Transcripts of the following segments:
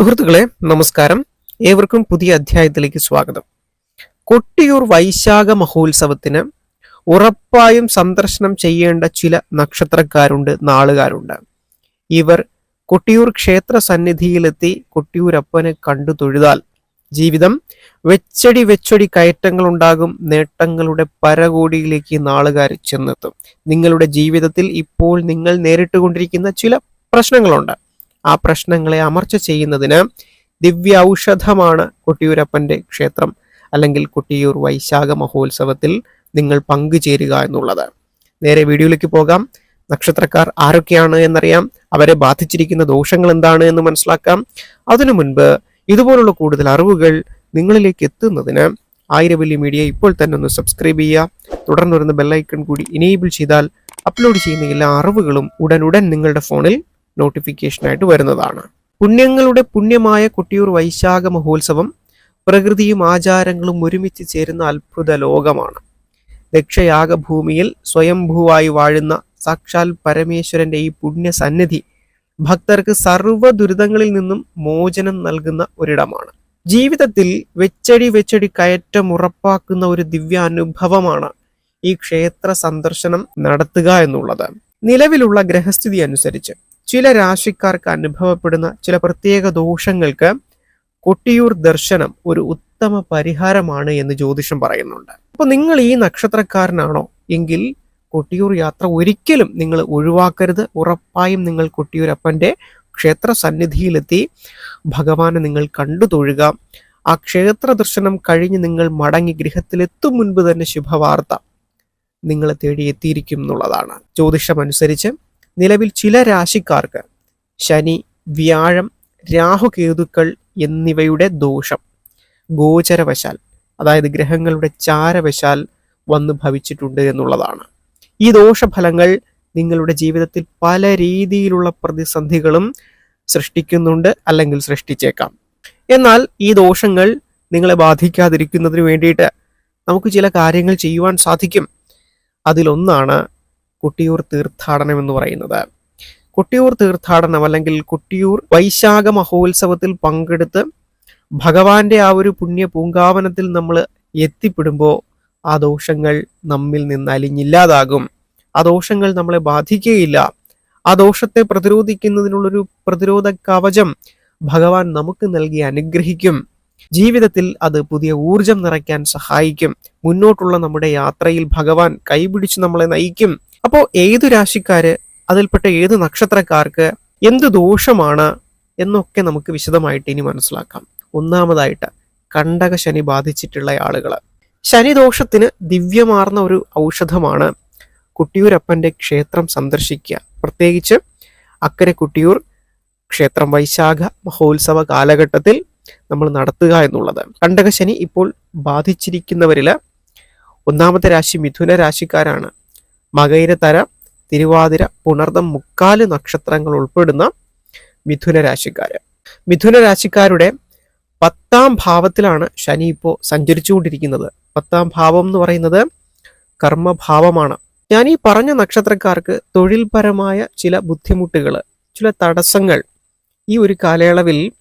സുഹൃത്തുക്കളെ നമസ്കാരം. ഏവർക്കും പുതിയ അധ്യായത്തിലേക്ക് സ്വാഗതം. കൊട്ടിയൂർ വൈശാഖ മഹോത്സവത്തിന് ഉറപ്പായും സന്ദർശനം ചെയ്യേണ്ട ചില നക്ഷത്രക്കാരുണ്ട് നാളുകാരുണ്ട്. ഇവർ കൊട്ടിയൂർ ക്ഷേത്ര സന്നിധിയിലെത്തി കൊട്ടിയൂരപ്പനെ കണ്ടു തൊഴുതാൽ ജീവിതം വെച്ചടി വെച്ചടി കയറ്റങ്ങൾ ഉണ്ടാകും നേട്ടങ്ങളുടെ പരകോടിയിലേക്ക് നാളുകാർ ചെന്നെത്തും. നിങ്ങളുടെ ജീവിതത്തിൽ ഇപ്പോൾ നിങ്ങൾ നേരിട്ടുകൊണ്ടിരിക്കുന്ന ചില പ്രശ്നങ്ങളുണ്ട്. ആ പ്രശ്നങ്ങളെ അമർച്ച ചെയ്യുന്നതിന് ദിവ്യ ഔഷധമാണ് കൊട്ടിയൂരപ്പന്റെ ക്ഷേത്രം അല്ലെങ്കിൽ കൊട്ടിയൂർ വൈശാഖ മഹോത്സവത്തിൽ നിങ്ങൾ പങ്കുചേരുക എന്നുള്ളത്. നേരെ വീഡിയോയിലേക്ക് പോകാം. നക്ഷത്രക്കാർ ആരൊക്കെയാണ് എന്നറിയാം. അവരെ ബാധിച്ചിരിക്കുന്ന ദോഷങ്ങൾ എന്താണ് എന്ന് മനസ്സിലാക്കാം. അതിനു മുൻപ് ഇതുപോലുള്ള കൂടുതൽ അറിവുകൾ നിങ്ങളിലേക്ക് എത്തുന്നതിന് ആയിരവല്ലി മീഡിയ ഇപ്പോൾ തന്നെ ഒന്ന് സബ്സ്ക്രൈബ് ചെയ്യുക. തുടർന്ന് വരുന്ന ബെല്ലൈക്കൺ കൂടി ഇനേബിൾ ചെയ്താൽ അപ്ലോഡ് ചെയ്യുന്ന എല്ലാ അറിവുകളും ഉടനുടൻ നിങ്ങളുടെ ഫോണിൽ നോട്ടിഫിക്കേഷനായിട്ട് വരുന്നതാണ്. പുണ്യങ്ങളുടെ പുണ്യമായ കൊട്ടിയൂർ വൈശാഖ മഹോത്സവം പ്രകൃതിയും ആചാരങ്ങളും ഒരുമിച്ച് ചേരുന്ന അത്ഭുത ലോകമാണ്. ദക്ഷയാഗഭൂമിയിൽ സ്വയംഭൂവായി വാഴുന്ന സാക്ഷാൽ പരമേശ്വരന്റെ ഈ പുണ്യ സന്നിധി ഭക്തർക്ക് സർവ ദുരിതങ്ങളിൽ നിന്നും മോചനം നൽകുന്ന ഒരിടമാണ്. ജീവിതത്തിൽ വെച്ചടി വെച്ചടി കയറ്റം ഉറപ്പാക്കുന്ന ഒരു ദിവ്യാനുഭവമാണ് ഈ ക്ഷേത്ര സന്ദർശനം നടത്തുക എന്നുള്ളത്. നിലവിലുള്ള ഗ്രഹസ്ഥിതി അനുസരിച്ച് ചില രാശിക്കാർക്ക് അനുഭവപ്പെടുന്ന ചില പ്രത്യേക ദോഷങ്ങൾക്ക് കൊട്ടിയൂർ ദർശനം ഒരു ഉത്തമ പരിഹാരമാണ് എന്ന് ജ്യോതിഷം പറയുന്നുണ്ട്. അപ്പൊ നിങ്ങൾ ഈ നക്ഷത്രക്കാരനാണോ എങ്കിൽ കൊട്ടിയൂർ യാത്ര ഒരിക്കലും നിങ്ങൾ ഒഴിവാക്കരുത്. ഉറപ്പായും നിങ്ങൾ കൊട്ടിയൂരപ്പന്റെ ക്ഷേത്ര സന്നിധിയിലെത്തി ഭഗവാനെ നിങ്ങൾ കണ്ടു തൊഴുക. ആ ക്ഷേത്ര ദർശനം കഴിഞ്ഞ് നിങ്ങൾ മടങ്ങി ഗൃഹത്തിലെത്തും മുൻപ് തന്നെ ശുഭവാർത്ത നിങ്ങളെ തേടി എത്തിയിരിക്കും എന്നുള്ളതാണ്. ജ്യോതിഷം അനുസരിച്ച് നിലവിൽ ചില രാശിക്കാർക്ക് ശനി വ്യാഴം രാഹുകേതുക്കൾ എന്നിവയുടെ ദോഷം ഗോചരവശാൽ അതായത് ഗ്രഹങ്ങളുടെ ചാരവശാൽ വന്ന് ഭവിച്ചിട്ടുണ്ട് എന്നുള്ളതാണ്. ഈ ദോഷഫലങ്ങൾ നിങ്ങളുടെ ജീവിതത്തിൽ പല രീതിയിലുള്ള പ്രതിസന്ധികളും സൃഷ്ടിക്കുന്നുണ്ട് അല്ലെങ്കിൽ സൃഷ്ടിച്ചേക്കാം. എന്നാൽ ഈ ദോഷങ്ങൾ നിങ്ങളെ ബാധിക്കാതിരിക്കുന്നതിന് വേണ്ടിയിട്ട് നമുക്ക് ചില കാര്യങ്ങൾ ചെയ്യുവാൻ സാധിക്കും. അതിലൊന്നാണ് കുട്ടിയൂർ തീർത്ഥാടനം എന്ന് പറയുന്നത്. കുട്ടിയൂർ തീർത്ഥാടനം അല്ലെങ്കിൽ കുട്ടിയൂർ വൈശാഖ മഹോത്സവത്തിൽ പങ്കെടുത്ത് ഭഗവാന്റെ ആ ഒരു പുണ്യ പൂങ്കാവനത്തിൽ നമ്മൾ എത്തിപ്പെടുമ്പോൾ ആ ദോഷങ്ങൾ നമ്മിൽ നിന്ന് അലിഞ്ഞില്ലാതാകും. ആ ദോഷങ്ങൾ നമ്മളെ ബാധിക്കുകയില്ല. ആ ദോഷത്തെ പ്രതിരോധിക്കുന്നതിനുള്ളൊരു പ്രതിരോധ കവചം ഭഗവാൻ നമുക്ക് നൽകി അനുഗ്രഹിക്കും. ജീവിതത്തിൽ അത് പുതിയ ഊർജം നിറയ്ക്കാൻ സഹായിക്കും. മുന്നോട്ടുള്ള നമ്മുടെ യാത്രയിൽ ഭഗവാൻ കൈപിടിച്ച് നമ്മളെ നയിക്കും. അപ്പോൾ ഏതു രാശിക്കാര് അതിൽപ്പെട്ട ഏത് നക്ഷത്രക്കാർക്ക് എന്ത് ദോഷമാണ് എന്നൊക്കെ നമുക്ക് വിശദമായിട്ട് ഇനി മനസ്സിലാക്കാം. ഒന്നാമതായിട്ട് കണ്ടക ശനി ബാധിച്ചിട്ടുള്ള ആളുകൾ ശനിദോഷത്തിന് ദിവ്യമാർന്ന ഒരു ഔഷധമാണ് കുട്ടിയൂരപ്പന്റെ ക്ഷേത്രം സന്ദർശിക്കുക. പ്രത്യേകിച്ച് അക്കരെ കുട്ടിയൂർ ക്ഷേത്രം വൈശാഖ മഹോത്സവ കാലഘട്ടത്തിൽ നമ്മൾ നടത്തുക എന്നുള്ളത്. കണ്ടകശനി ഇപ്പോൾ ബാധിച്ചിരിക്കുന്നവരിൽ ഒന്നാമത്തെ രാശി മിഥുന രാശിക്കാരാണ്. മകയിരതര തിരുവാതിര പുണർദം മുക്കാൽ നക്ഷത്രങ്ങൾ ഉൾപ്പെടുന്ന മിഥുന രാശിക്കാര്. മിഥുന രാശിക്കാരുടെ പത്താം ഭാവത്തിലാണ് ശനി ഇപ്പോൾ സഞ്ചരിച്ചുകൊണ്ടിരിക്കുന്നത്. പത്താം ഭാവം എന്ന് പറയുന്നത് കർമ്മഭാവമാണ്. ഞാൻ ഈ പറഞ്ഞ നക്ഷത്രക്കാർക്ക് തൊഴിൽപരമായ ചില ബുദ്ധിമുട്ടുകൾ ചില തടസ്സങ്ങൾ ഈ ഒരു കാലയളവിൽ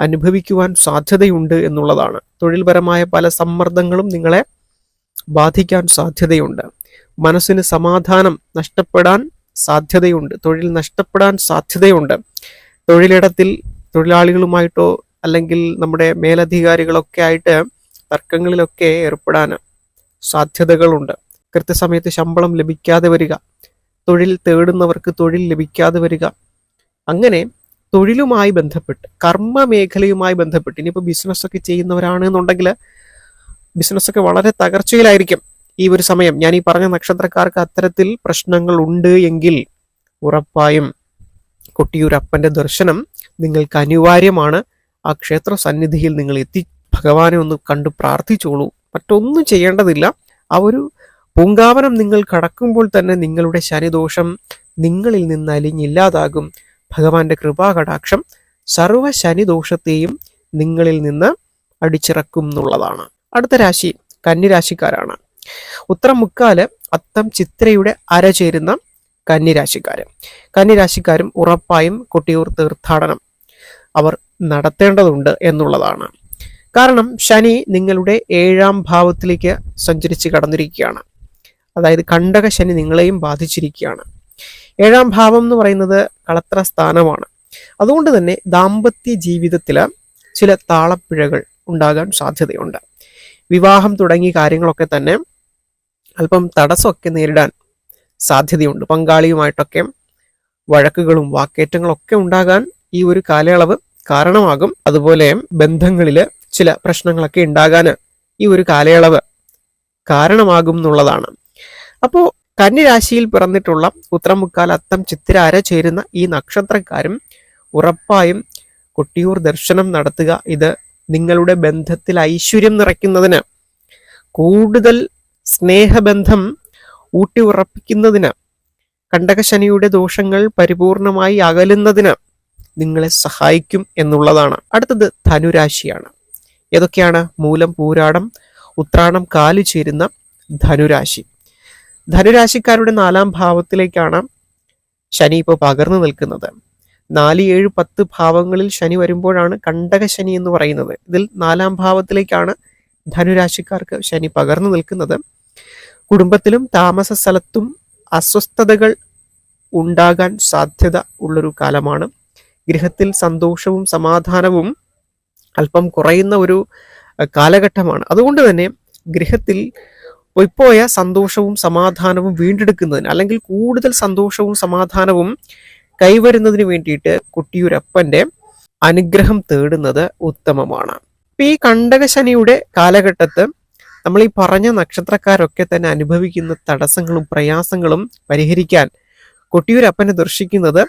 അനുഭവിക്കുവാൻ സാധ്യതയുണ്ട് എന്നുള്ളതാണ്. തൊഴിൽപരമായ പല സമ്മർദ്ദങ്ങളും നിങ്ങളെ ബാധിക്കാൻ സാധ്യതയുണ്ട്. മനസ്സിന് സമാധാനം നഷ്ടപ്പെടാൻ സാധ്യതയുണ്ട്. തൊഴിൽ നഷ്ടപ്പെടാൻ സാധ്യതയുണ്ട്. തൊഴിലിടത്തിൽ തൊഴിലാളികളുമായിട്ടോ അല്ലെങ്കിൽ നമ്മുടെ മേലധികാരികളൊക്കെ ആയിട്ട് തർക്കങ്ങളിലൊക്കെ ഏർപ്പെടാൻ സാധ്യതകളുണ്ട്. കൃത്യസമയത്ത് ശമ്പളം ലഭിക്കാതെ വരിക തൊഴിൽ തേടുന്നവർക്ക് തൊഴിൽ ലഭിക്കാതെ വരിക. അങ്ങനെ തൊഴിലുമായി ബന്ധപ്പെട്ട് കർമ്മ മേഖലയുമായി ബന്ധപ്പെട്ട് ഇനിയിപ്പോൾ ബിസിനസ്സൊക്കെ ചെയ്യുന്നവരാണ് എന്നുണ്ടെങ്കിൽ ബിസിനസ്സൊക്കെ വളരെ തകർച്ചയിലായിരിക്കും. ഈ ഒരു സമയം ഞാൻ ഈ പറഞ്ഞ നക്ഷത്രക്കാർക്ക് അത്തരത്തിൽ പ്രശ്നങ്ങൾ ഉണ്ട് എങ്കിൽ ഉറപ്പായും കൊട്ടിയൂരപ്പന്റെ ദർശനം നിങ്ങൾക്ക് അനിവാര്യമാണ്. ആ ക്ഷേത്ര സന്നിധിയിൽ നിങ്ങൾ എത്തി ഭഗവാനെ ഒന്ന് കണ്ടു പ്രാർത്ഥിച്ചോളൂ. മറ്റൊന്നും ചെയ്യേണ്ടതില്ല. ആ ഒരു പൂങ്കാവനം നിങ്ങൾ കടക്കുമ്പോൾ തന്നെ നിങ്ങളുടെ ശനിദോഷം നിങ്ങളിൽ നിന്ന് അലിഞ്ഞില്ലാതാകും. ഭഗവാന്റെ കൃപാകടാക്ഷം സർവ ശനിദോഷത്തെയും നിങ്ങളിൽ നിന്ന് അടിച്ചിറക്കും എന്നുള്ളതാണ്. അടുത്ത രാശി കന്നിരാശിക്കാരാണ് ഉത്തരം മുക്കാൽ അത്തം ചിത്രയുടെ അര ചേരുന്ന കന്നിരാശിക്കാരൻ. കന്നിരാശിക്കാരും ഉറപ്പായും കൊട്ടിയൂർ തീർത്ഥാടനം അവർ നടത്തേണ്ടതുണ്ട് എന്നുള്ളതാണ്. കാരണം ശനി നിങ്ങളുടെ ഏഴാം ഭാവത്തിലേക്ക് സഞ്ചരിച്ച് കടന്നിരിക്കുകയാണ്. അതായത് കണ്ടക ശനി നിങ്ങളെയും ബാധിച്ചിരിക്കുകയാണ്. ഏഴാം ഭാവം എന്ന് പറയുന്നത് കളത്ര സ്ഥാനമാണ്. അതുകൊണ്ട് തന്നെ ദാമ്പത്യ ജീവിതത്തിൽ ചില താളപ്പിഴകൾ ഉണ്ടാകാൻ സാധ്യതയുണ്ട്. വിവാഹം തുടങ്ങിയ കാര്യങ്ങളൊക്കെ തന്നെ അല്പം തടസ്സമൊക്കെ നേരിടാൻ സാധ്യതയുണ്ട്. പങ്കാളിയുമായിട്ടൊക്കെ വഴക്കുകളും വാക്കേറ്റങ്ങളൊക്കെ ഉണ്ടാകാൻ ഈ ഒരു കാലയളവ് കാരണമാകും. അതുപോലെ ബന്ധങ്ങളിൽ ചില പ്രശ്നങ്ങളൊക്കെ ഉണ്ടാകാൻ ഈ ഒരു കാലയളവ് കാരണമാകും എന്നുള്ളതാണ്. അപ്പോൾ കന്നിരാശിയിൽ പിറന്നിട്ടുള്ള ഉത്തരമുക്കാൽ അത്തം ചിത്തിര അര ചേരുന്ന ഈ നക്ഷത്രക്കാരും ഉറപ്പായും കൊട്ടിയൂർ ദർശനം നടത്തുക. ഇത് നിങ്ങളുടെ ബന്ധത്തിൽ ഐശ്വര്യം നിറയ്ക്കുന്നതിന് കൂടുതൽ സ്നേഹബന്ധം ഊട്ടി ഉറപ്പിക്കുന്നതിന് കണ്ടകശനിയുടെ ദോഷങ്ങൾ പരിപൂർണമായി അകലുന്നതിന് നിങ്ങളെ സഹായിക്കും എന്നുള്ളതാണ്. അടുത്തത് ധനുരാശിയാണ്. ഏതൊക്കെയാണ്? മൂലം പൂരാടം ഉത്രാടം കാലു ചേരുന്ന ധനുരാശി. ധനുരാശിക്കാരുടെ നാലാം ഭാവത്തിലേക്കാണ് ശനി ഇപ്പോൾ പകർന്നു നിൽക്കുന്നത്. നാല് ഏഴ് പത്ത് ഭാവങ്ങളിൽ ശനി വരുമ്പോഴാണ് കണ്ടക ശനി എന്ന് പറയുന്നത്. ഇതിൽ നാലാം ഭാവത്തിലേക്കാണ് ധനുരാശിക്കാർക്ക് ശനി പകർന്നു നിൽക്കുന്നത്. കുടുംബത്തിലും താമസ സ്ഥലത്തും അസ്വസ്ഥതകൾ ഉണ്ടാകാൻ സാധ്യത ഉള്ളൊരു കാലമാണ്. ഗൃഹത്തിൽ സന്തോഷവും സമാധാനവും അല്പം കുറയുന്ന ഒരു കാലഘട്ടമാണ്. അതുകൊണ്ട് തന്നെ ഗൃഹത്തിൽ പൊയ്പോയ സന്തോഷവും സമാധാനവും വീണ്ടെടുക്കുന്നതിന് അല്ലെങ്കിൽ കൂടുതൽ സന്തോഷവും സമാധാനവും കൈവരുന്നതിന് വേണ്ടിയിട്ട് കുട്ടിയൊരപ്പന്റെ അനുഗ്രഹം തേടുന്നത് ഉത്തമമാണ്. ഈ കണ്ടകശനിയുടെ കാലഘട്ടത്ത് നമ്മൾ ഈ പറഞ്ഞ നക്ഷത്രക്കാരൊക്കെ തന്നെ അനുഭവിക്കുന്ന തടസ്സങ്ങളും പ്രയാസങ്ങളും പരിഹരിക്കാൻ കൊട്ടിയൂരപ്പനെ ദർശിക്കുന്നത്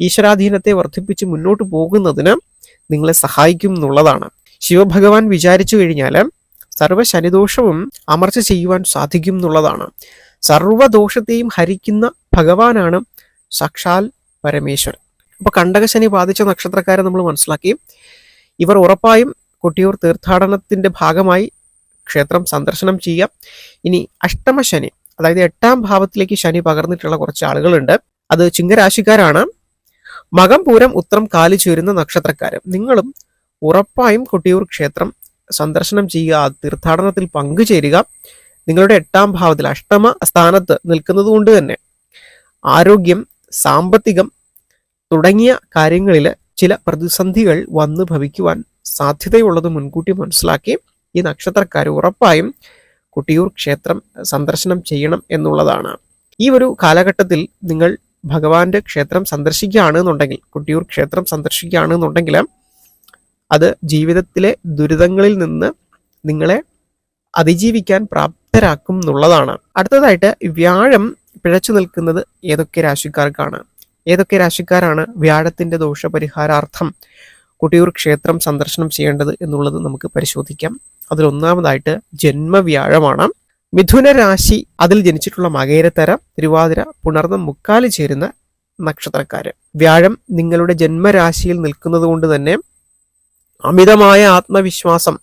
ഈശ്വരാധീനത്തെ വർദ്ധിപ്പിച്ച് മുന്നോട്ട് പോകുന്നതിന് നിങ്ങളെ സഹായിക്കും എന്നുള്ളതാണ്. ശിവഭഗവാൻ വിചാരിച്ചു കഴിഞ്ഞാൽ സർവ ശനിദോഷവും അമർച്ച ചെയ്യുവാൻ സാധിക്കും എന്നുള്ളതാണ്. സർവദോഷത്തെയും ഹരിക്കുന്ന ഭഗവാനാണ് സാക്ഷാൽ പരമേശ്വരൻ. അപ്പൊ കണ്ടകശനി ബാധിച്ച നക്ഷത്രക്കാരെ നമ്മൾ മനസ്സിലാക്കി. ഇവർ ഉറപ്പായും കൊട്ടിയൂർ തീർത്ഥാടനത്തിന്റെ ഭാഗമായി ക്ഷേത്രം സന്ദർശനം ചെയ്യാം. ഇനി അഷ്ടമശനി അതായത് എട്ടാം ഭാവത്തിലേക്ക് ശനി പകർന്നിട്ടുള്ള കുറച്ച് ആളുകളുണ്ട്. അത് ചിങ്ങരാശിക്കാരാണ്. മകം പൂരം ഉത്രം കാലി ചേരുന്ന നക്ഷത്രക്കാരും. നിങ്ങളും ഉറപ്പായും കൊട്ടിയൂർ ക്ഷേത്രം സന്ദർശനം ചെയ്യുക തീർത്ഥാടനത്തിൽ പങ്കുചേരുക. നിങ്ങളുടെ എട്ടാം ഭാവത്തിൽ അഷ്ടമ സ്ഥാനത്ത് നിൽക്കുന്നത് കൊണ്ട് തന്നെ ആരോഗ്യം സാമ്പത്തികം തുടങ്ങിയ കാര്യങ്ങളിൽ ചില പ്രതിസന്ധികൾ വന്നു ഭവിക്കുവാൻ സാധ്യതയുള്ളത് മുൻകൂട്ടി മനസ്സിലാക്കി ഈ നക്ഷത്രക്കാർ ഉറപ്പായും കുട്ടിയൂർ ക്ഷേത്രം സന്ദർശനം ചെയ്യണം എന്നുള്ളതാണ്. ഈ ഒരു കാലഘട്ടത്തിൽ നിങ്ങൾ ഭഗവാന്റെ ക്ഷേത്രം സന്ദർശിക്കുകയാണ് എന്നുണ്ടെങ്കിൽ കുട്ടിയൂർ ക്ഷേത്രം സന്ദർശിക്കുകയാണ് എന്നുണ്ടെങ്കിൽ അത് ജീവിതത്തിലെ ദുരിതങ്ങളിൽ നിന്ന് നിങ്ങളെ അതിജീവിക്കാൻ പ്രാപ്തരാക്കും എന്നുള്ളതാണ്. അടുത്തതായിട്ട് വ്യാഴം പിഴച്ചു നിൽക്കുന്നത് ഏതൊക്കെ രാശിക്കാർക്കാണ്? ഏതൊക്കെ രാശിക്കാരാണ് വ്യാഴത്തിന്റെ ദോഷപരിഹാരാർത്ഥം കുട്ടിയൂർ ക്ഷേത്രം സന്ദർശനം ചെയ്യേണ്ടത് എന്നുള്ളത് നമുക്ക് പരിശോധിക്കാം. അതിലൊന്നാമതായിട്ട് ജന്മവ്യാഴമാണ്. മിഥുന രാശി അതിൽ ജനിച്ചിട്ടുള്ള മകേരത്തര തിരുവാതിര പുണർന്ന മുക്കാൽ ചേരുന്ന നക്ഷത്രക്കാര്. വ്യാഴം നിങ്ങളുടെ ജന്മരാശിയിൽ നിൽക്കുന്നത് കൊണ്ട് തന്നെ അമിതമായ ആത്മവിശ്വാസം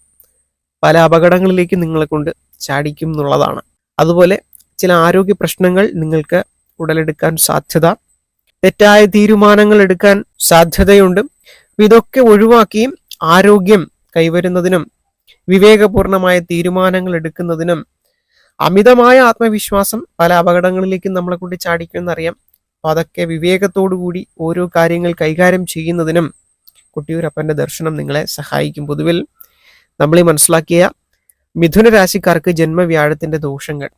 പല അപകടങ്ങളിലേക്ക് നിങ്ങളെ കൊണ്ട് ചാടിക്കും എന്നുള്ളതാണ്. അതുപോലെ ചില ആരോഗ്യ പ്രശ്നങ്ങൾ നിങ്ങൾക്ക് ഉടലെടുക്കാൻ സാധ്യത തെറ്റായ തീരുമാനങ്ങൾ എടുക്കാൻ സാധ്യതയുണ്ട്. ഇതൊക്കെ ഒഴിവാക്കിയും ആരോഗ്യം കൈവരുന്നതിനും വിവേകപൂർണമായ തീരുമാനങ്ങൾ എടുക്കുന്നതിനും അമിതമായ ആത്മവിശ്വാസം പല അപകടങ്ങളിലേക്കും നമ്മളെ കൊണ്ട് ചാടിക്കുമെന്നറിയാം. അപ്പൊ അതൊക്കെ വിവേകത്തോടു കൂടി ഓരോ കാര്യങ്ങൾ കൈകാര്യം ചെയ്യുന്നതിനും കുട്ടിയൂരപ്പന്റെ ദർശനം നിങ്ങളെ സഹായിക്കും. പൊതുവിൽ നമ്മൾ ഈ മനസ്സിലാക്കിയ മിഥുന രാശിക്കാർക്ക് ജന്മവ്യാഴത്തിന്റെ ദോഷങ്ങൾ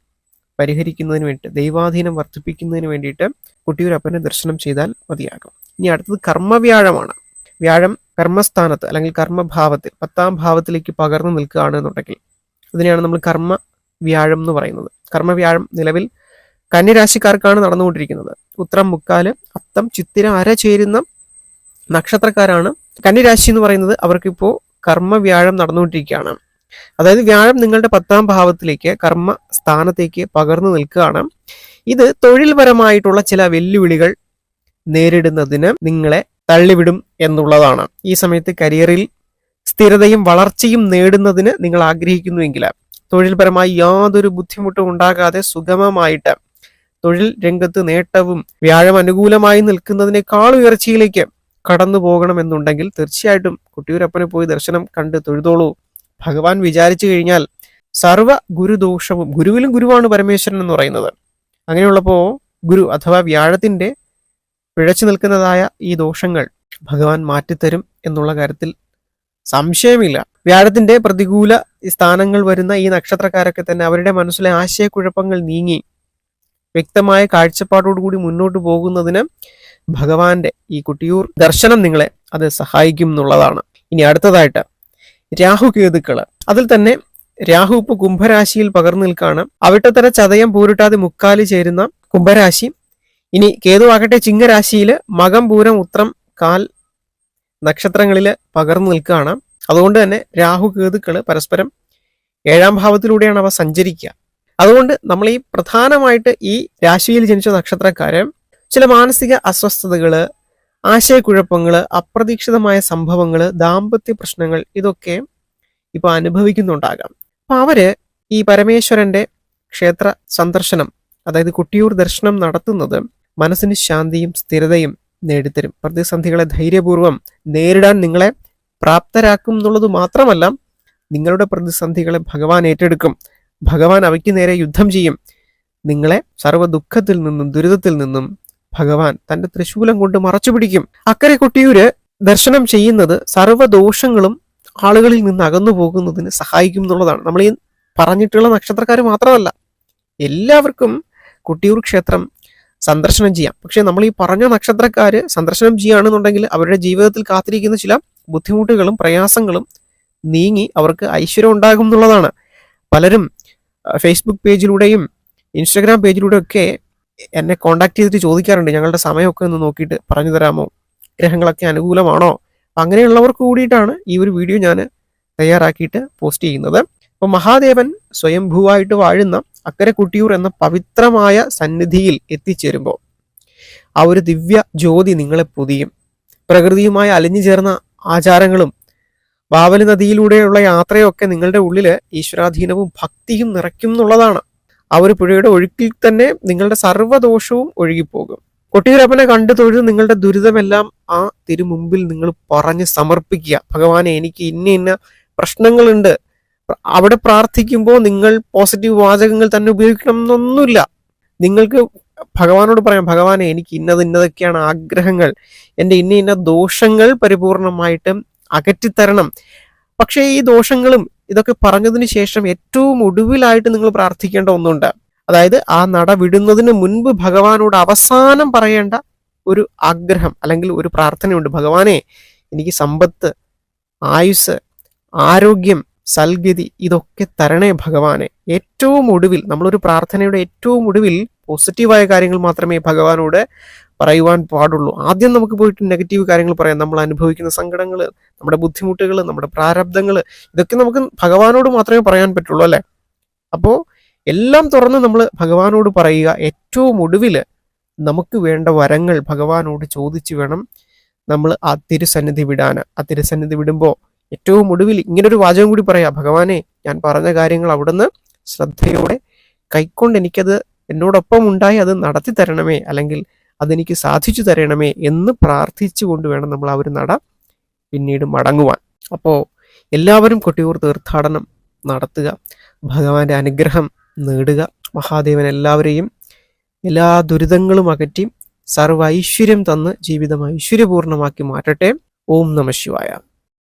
പരിഹരിക്കുന്നതിന് വേണ്ടി ദൈവാധീനം വർദ്ധിപ്പിക്കുന്നതിന് വേണ്ടിയിട്ട് കുട്ടിയൂരപ്പന്റെ ദർശനം ചെയ്താൽ മതിയാകും. ഇനി അടുത്തത് കർമ്മവ്യാഴമാണ്. വ്യാഴം കർമ്മസ്ഥാനത്ത് അല്ലെങ്കിൽ കർമ്മഭാവത്തിൽ പത്താം ഭാവത്തിലേക്ക് പകർന്നു നിൽക്കുകയാണ് എന്നുണ്ടെങ്കിൽ അതിനെയാണ് നമ്മൾ കർമ്മ വ്യാഴം എന്ന് പറയുന്നത്. കർമ്മവ്യാഴം നിലവിൽ കന്യരാശിക്കാർക്കാണ് നടന്നുകൊണ്ടിരിക്കുന്നത്. ഉത്രം മുക്കാൽ അത്തം ചിത്തിര അര ചേരുന്ന നക്ഷത്രക്കാരാണ്. കന്യരാശി എന്ന് പറയുന്നത് അവർക്കിപ്പോൾ കർമ്മവ്യാഴം നടന്നുകൊണ്ടിരിക്കുകയാണ്. അതായത് വ്യാഴം നിങ്ങളുടെ പത്താം ഭാവത്തിലേക്ക് കർമ്മ സ്ഥാനത്തേക്ക് പകർന്നു നിൽക്കുകയാണ്. ഇത് തൊഴിൽപരമായിട്ടുള്ള ചില വെല്ലുവിളികൾ നേരിടുന്നതിന് നിങ്ങളെ തള്ളിവിടും എന്നുള്ളതാണ്. ഈ സമയത്ത് കരിയറിൽ സ്ഥിരതയും വളർച്ചയും നേടുന്നതിന് നിങ്ങൾ ആഗ്രഹിക്കുന്നുവെങ്കിൽ തൊഴിൽപരമായി യാതൊരു ബുദ്ധിമുട്ടും ഉണ്ടാകാതെ സുഗമമായിട്ട് തൊഴിൽ രംഗത്ത് നേട്ടവും വ്യാഴം അനുകൂലമായി നിൽക്കുന്നതിനേക്കാൾ ഉയർച്ചയിലേക്ക് കടന്നു പോകണമെന്നുണ്ടെങ്കിൽ തീർച്ചയായിട്ടും കുട്ടിയൂരപ്പനെ പോയി ദർശനം കണ്ട് തൊഴുതോളൂ. ഭഗവാൻ വിചാരിച്ചു കഴിഞ്ഞാൽ സർവ ഗുരുദോഷവും ഗുരുവിലും ഗുരുവാണ് പരമേശ്വരൻ എന്ന് പറയുന്നത്. അങ്ങനെയുള്ളപ്പോൾ ഗുരു അഥവാ വ്യാഴത്തിന്റെ പിഴച്ചു നിൽക്കുന്നതായ ഈ ദോഷങ്ങൾ ഭഗവാൻ മാറ്റിത്തരും എന്നുള്ള കാര്യത്തിൽ സംശയമില്ല. വ്യാഴത്തിന്റെ പ്രതികൂല സ്ഥാനങ്ങൾ വരുന്ന ഈ നക്ഷത്രക്കാരൊക്കെ തന്നെ അവരുടെ മനസ്സിലെ ആശയക്കുഴപ്പങ്ങൾ നീങ്ങി വ്യക്തമായ കാഴ്ചപ്പാടോടുകൂടി മുന്നോട്ട് പോകുന്നതിന് ഭഗവാന്റെ ഈ കുട്ടിയൂർ ദർശനം നിങ്ങളെ അത് സഹായിക്കും എന്നുള്ളതാണ്. ഇനി അടുത്തതായിട്ട് രാഹു കേതുക്കൾ. അതിൽ തന്നെ രാഹു ഇപ്പൊ കുംഭരാശിയിൽ പകർന്നു നിൽക്കാണ്. അവിട്ടത്തര ചതയം പൂരിട്ടാതെ മുക്കാലി ചേരുന്ന കുംഭരാശി ഇനി കേതുവാകട്ടെ ചിങ്ങരാശിയിൽ മകം പൂരം ഉത്രം കാൽ നക്ഷത്രങ്ങളിൽ പകർന്നു നിൽക്കുകയാണ്. അതുകൊണ്ട് തന്നെ രാഹു കേതുക്കൾ പരസ്പരം ഏഴാം ഭാവത്തിലൂടെയാണ് അവ സഞ്ചരിക്കുക. അതുകൊണ്ട് നമ്മൾ ഈ പ്രധാനമായിട്ട് ഈ രാശിയിൽ ജനിച്ച നക്ഷത്രക്കാര് ചില മാനസിക അസ്വസ്ഥതകൾ ആശയക്കുഴപ്പങ്ങൾ അപ്രതീക്ഷിതമായ സംഭവങ്ങൾ ദാമ്പത്യ പ്രശ്നങ്ങൾ ഇതൊക്കെ ഇപ്പൊ അനുഭവിക്കുന്നുണ്ടാകാം. അപ്പൊ അവർ ഈ പരമേശ്വരന്റെ ക്ഷേത്ര സന്ദർശനം അതായത് കുട്ടിയൂർ ദർശനം നടത്തുന്നത് മനസ്സിന് ശാന്തിയും സ്ഥിരതയും നേടിത്തരും. പ്രതിസന്ധികളെ ധൈര്യപൂർവം നേരിടാൻ നിങ്ങളെ പ്രാപ്തരാക്കും എന്നുള്ളത് മാത്രമല്ല നിങ്ങളുടെ പ്രതിസന്ധികളെ ഭഗവാൻ ഏറ്റെടുക്കും. ഭഗവാൻ അവയ്ക്ക് നേരെ യുദ്ധം ചെയ്യും. നിങ്ങളെ സർവ ദുഃഖത്തിൽ നിന്നും ദുരിതത്തിൽ നിന്നും ഭഗവാൻ തന്റെ തൃശൂലം കൊണ്ട് മറച്ചു പിടിക്കും. അക്കരെ കൊട്ടിയൂര് ദർശനം ചെയ്യുന്നത് സർവദോഷങ്ങളും ആളുകളിൽ നിന്ന് അകന്നു പോകുന്നതിന് സഹായിക്കും എന്നുള്ളതാണ്. നമ്മൾ ഈ പറഞ്ഞിട്ടുള്ള നക്ഷത്രക്കാർ മാത്രമല്ല എല്ലാവർക്കും കൊട്ടിയൂർ ക്ഷേത്രം സന്ദർശനം ചെയ്യാം. പക്ഷേ നമ്മൾ ഈ പറഞ്ഞ നക്ഷത്രക്കാര് സന്ദർശനം ചെയ്യുകയാണെന്നുണ്ടെങ്കിൽ അവരുടെ ജീവിതത്തിൽ കാത്തിരിക്കുന്ന ചില ബുദ്ധിമുട്ടുകളും പ്രയാസങ്ങളും നീങ്ങി അവർക്ക് ഐശ്വര്യം ഉണ്ടാകും എന്നുള്ളതാണ്. പലരും ഫേസ്ബുക്ക് പേജിലൂടെയും ഇൻസ്റ്റഗ്രാം പേജിലൂടെയും ഒക്കെ എന്നെ കോണ്ടാക്ട് ചെയ്തിട്ട് ചോദിക്കാറുണ്ട്. ഞങ്ങളുടെ സമയമൊക്കെ ഒന്ന് നോക്കിയിട്ട് പറഞ്ഞു തരാമോ? ഗ്രഹങ്ങളൊക്കെ അനുകൂലമാണോ? അങ്ങനെയുള്ളവർക്ക് കൂടിയിട്ടാണ് ഈ ഒരു വീഡിയോ ഞാൻ തയ്യാറാക്കിയിട്ട് പോസ്റ്റ് ചെയ്യുന്നത്. അപ്പോൾ മഹാദേവൻ സ്വയംഭൂവായിട്ട് വാഴുന്ന അക്കരെ കുട്ടിയൂർ എന്ന പവിത്രമായ സന്നിധിയിൽ എത്തിച്ചേരുമ്പോൾ ആ ഒരു ദിവ്യ ജ്യോതി നിങ്ങളെ പൊതിയും. പ്രകൃതിയുമായി അലിഞ്ഞു ചേർന്ന ആചാരങ്ങളും ബാവലി നദിയിലൂടെയുള്ള യാത്രയൊക്കെ നിങ്ങളുടെ ഉള്ളിൽ ഈശ്വരാധീനവും ഭക്തിയും നിറയ്ക്കും എന്നുള്ളതാണ്. ആ ഒരു പുഴയുടെ ഒഴുക്കിൽ തന്നെ നിങ്ങളുടെ സർവദോഷവും ഒഴുകിപ്പോകും. കൊട്ടിയൂരപ്പനെ കണ്ടു തൊഴുത് നിങ്ങളുടെ ദുരിതമെല്ലാം ആ തിരുമുമ്പിൽ നിങ്ങൾ പറഞ്ഞ് സമർപ്പിക്കുക. ഭഗവാനെ എനിക്ക് ഇന്ന ഇന്ന പ്രശ്നങ്ങളുണ്ട്. അവിടെ പ്രാർത്ഥിക്കുമ്പോൾ നിങ്ങൾ പോസിറ്റീവ് വാചകങ്ങൾ തന്നെ ഉപയോഗിക്കണം എന്നൊന്നുമില്ല നിങ്ങൾക്ക് ഭഗവാനോട് പറയാം ഭഗവാനെ എനിക്ക് ഇന്നത് ഇന്നതൊക്കെയാണ് ആഗ്രഹങ്ങൾ. എന്റെ ഇന്ന ഇന്ന ദോഷങ്ങൾ പരിപൂർണമായിട്ടും അകറ്റിത്തരണം. പക്ഷേ ഈ ദോഷങ്ങളും ഇതൊക്കെ പറഞ്ഞതിന് ശേഷം ഏറ്റവും ഒടുവിലായിട്ട് നിങ്ങൾ പ്രാർത്ഥിക്കേണ്ട ഒന്നുണ്ട്. അതായത് ആ നട വിടുന്നതിന് മുൻപ് ഭഗവാനോട് അവസാനം പറയേണ്ട ഒരു ആഗ്രഹം അല്ലെങ്കിൽ ഒരു പ്രാർത്ഥനയുണ്ട്. ഭഗവാനെ എനിക്ക് സമ്പത്ത് ആയുസ് ആരോഗ്യം സൽഗതി ഇതൊക്കെ തരണേ ഭഗവാനെ. ഏറ്റവും ഒടുവിൽ നമ്മളൊരു പ്രാർത്ഥനയുടെ ഏറ്റവും ഒടുവിൽ പോസിറ്റീവായ കാര്യങ്ങൾ മാത്രമേ ഭഗവാനോട് പറയുവാൻ പാടുള്ളൂ. ആദ്യം നമുക്ക് പോയിട്ട് നെഗറ്റീവ് കാര്യങ്ങൾ പറയാം. നമ്മൾ അനുഭവിക്കുന്ന സങ്കടങ്ങൾ നമ്മുടെ ബുദ്ധിമുട്ടുകൾ നമ്മുടെ പ്രാരബ്ധങ്ങൾ ഇതൊക്കെ നമുക്ക് ഭഗവാനോട് മാത്രമേ പറയാൻ പറ്റുള്ളൂ അല്ലേ? അപ്പോൾ എല്ലാം തുറന്ന് നമ്മൾ ഭഗവാനോട് പറയുക. ഏറ്റവും ഒടുവിൽ നമുക്ക് വേണ്ട വരങ്ങൾ ഭഗവാനോട് ചോദിച്ചു വേണം നമ്മൾ ആ തിരുസന്നിധി വിടാൻ ആ തിരുസന്നിധി വിടുമ്പോൾ ഏറ്റവും ഒടുവിൽ ഇങ്ങനൊരു വാചകം കൂടി പറയാം. ഭഗവാനെ ഞാൻ പറഞ്ഞ കാര്യങ്ങൾ അവിടുന്ന് ശ്രദ്ധയോടെ കൈക്കൊണ്ട് എനിക്കത് എന്നോടൊപ്പം ഉണ്ടായി അത് നടത്തി തരണമേ അല്ലെങ്കിൽ അതെനിക്ക് സാധിച്ചു തരണമേ എന്ന് പ്രാർത്ഥിച്ചുകൊണ്ട് വേണം നമ്മൾ ഒരു നട പിന്നീട് മടങ്ങുവാൻ. അപ്പോൾ എല്ലാവരും കൊട്ടിയൂർ തീർത്ഥാടനം നടത്തുക ഭഗവാന്റെ അനുഗ്രഹം നേടുക മഹാദേവൻ എല്ലാവരെയും എല്ലാ ദുരിതങ്ങളും അകറ്റി സർവൈശ്വര്യം ഐശ്വര്യം തന്ന് ജീവിതം ഐശ്വര്യപൂർണമാക്കി മാറ്റട്ടെ. ഓം നമ ശിവായ.